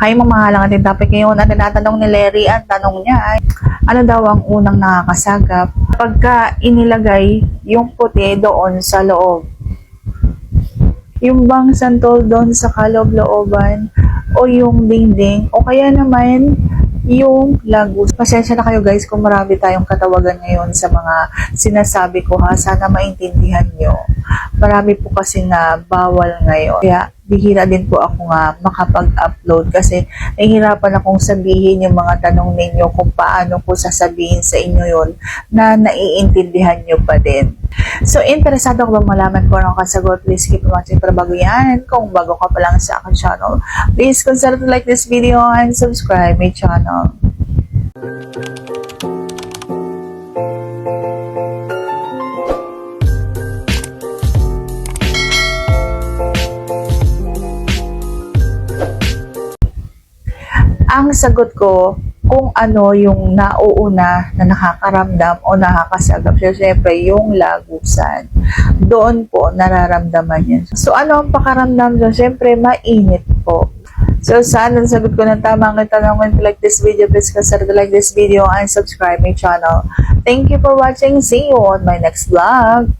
Hi, mamahalang ating topic ngayon. Ang tinatanong ni Larry, ang tanong niya ay, ano daw ang unang nakakasagap pagka inilagay yung puti doon sa loob? Yung bang santol doon sa kaloob-looban o yung dingding o kaya naman yung lagus. Pasensya na kayo guys kung marami tayong katawagan ngayon sa mga sinasabi ko ha. Sana maintindihan nyo. Marami po kasi na bawal ngayon. Kaya bihira din po ako nga makapag-upload kasi nahihirapan akong sabihin yung mga tanong ninyo kung paano ko sasabihin sa inyo yon na naiintindihan nyo pa din. So, interesado ko ba malaman kung anong kasagot? Please keep watching para bago yan. Kung bago ka pa lang sa akin channel, please consider to like this video and subscribe my channel. Ang sagot ko, kung ano yung nauuna na nakakaramdam o nakakasagap. So, syempre, yung lagusan. Doon po nararamdaman yan. So, ano ang pakaramdam doon? Syempre, mainit po. So, sana sagot ko ng tama ang tanong when you like this video, please consider to like this video and subscribe my channel. Thank you for watching. See you on my next vlog.